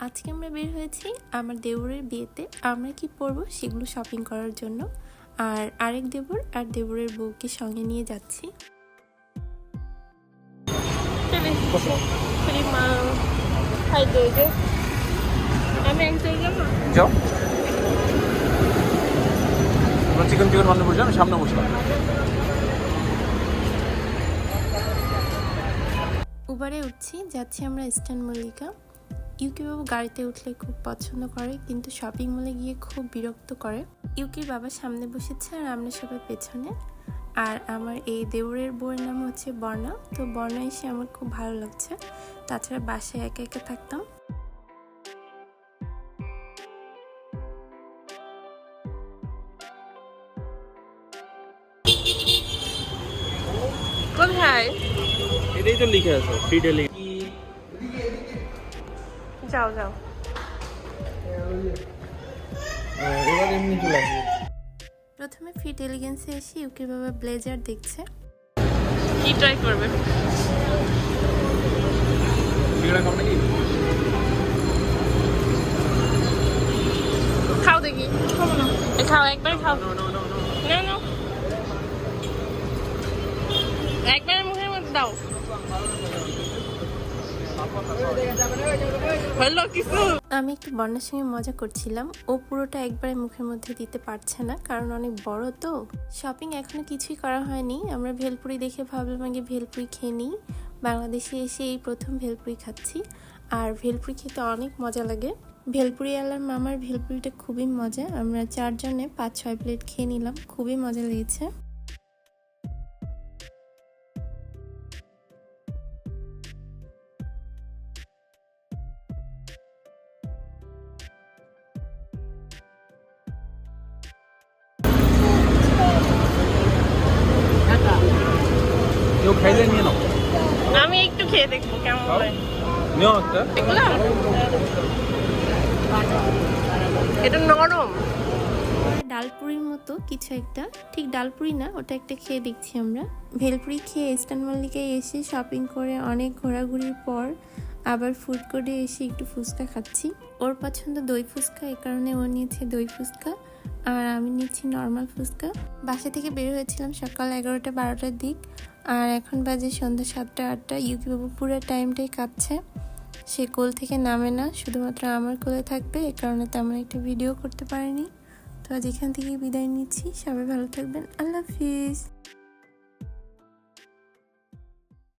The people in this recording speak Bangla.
আজকে আমরা বের হয়েছি আমার দেবরের বিয়েতে। আমরা কি পরবো সেগুলো শপিং করার জন্য। আর আরেক দেবর আর দেবরের বউকে সঙ্গে নিয়ে যাচ্ছি। আমি চিকেন সামনে বসলাম। উবারে উঠছি, যাচ্ছি আমরা ইস্টার্ন মল্লিকা। ইউকি বাবু গাড়িতে উঠলে খুব পছন্দ করে, কিন্তু শপিং মলে গিয়ে খুব বিরক্ত করে। ইউকির বাবা সামনে বসেছে আর আমরা সবাই পেছনে। আর আমার এই দেউরের বউয়ের নাম হচ্ছে বর্ণা। তো বর্ণা এসে আমার খুব ভালো লাগছে। তাছাড়া বাসায় একা একা থাকতাম। কোথায়? এটাই তো লিখে আছে ফ্রি ডেলি যাও যাও। এবার এমনি চলে আসবে। প্রথমে ফিট এলিগেন্সে এসে ইউকির বাবা ব্লেজার দেখছে। কি ট্রাই করবে? খাও দেখি। খাও একবার খাও। না না। একবার মুখের মধ্যে দাও। আমি একটু বর্ণার সঙ্গে মজা করছিলাম। ও পুরোটা একবারে মুখের মধ্যে দিতে পারছে না, কারণ অনেক বড় তো। শপিং এখনও কিছুই করা হয়নি। আমরা ভেলপুরি দেখে ভাবলাম আগে ভেলপুরি খেয়ে নিই। বাংলাদেশে এসে এই প্রথম ভেলপুরি খাচ্ছি। আর ভেলপুরি খেতে অনেক মজা লাগে। ভেলপুরি আলার মামার ভেলপুরিটা খুবই মজা। আমরা চারজনে পাঁচ ছয় প্লেট খেয়ে নিলাম। খুবই মজা লেগেছে। কেউ খাইলে নিয়ে নাও। আমি একটু খেয়ে দেখব কেমন হয়। নিও একটা। এগুলো এটা নরম। ডালপুরির মতো কিছু একটা। ঠিক ডালপুরি না ওটা একটা খেয়ে দেখছি আমরা। ভেলপুরি খেয়ে ইস্টার্ন মল্লিকে এসে শপিং করে অনেক ঘোরাঘুরির পর আবার ফুড কোর্টে এসে একটু ফুচকা খাচ্ছি। ওর পছন্দ দই ফুচকা এই কারণে ও নিয়েছে দই ফুচকা আর আমি নিচ্ছি নর্মাল ফুচকা। বাসা থেকে বের হয়েছিলাম সকাল এগারোটা বারোটার দিক আর এখন বাজে সন্ধ্যা সাতটা আটটা। ইউকি বাবু পুরো টাইমটাই কাঁপছে। সে কোল থেকে নামে না, শুধুমাত্র আমার কোলে থাকবে, এ কারণে তেমন একটা ভিডিও করতে পারিনি। তো আজ এখান থেকে বিদায় নিচ্ছি। সবাই ভালো থাকবেন। আল্লাহ হাফিজ।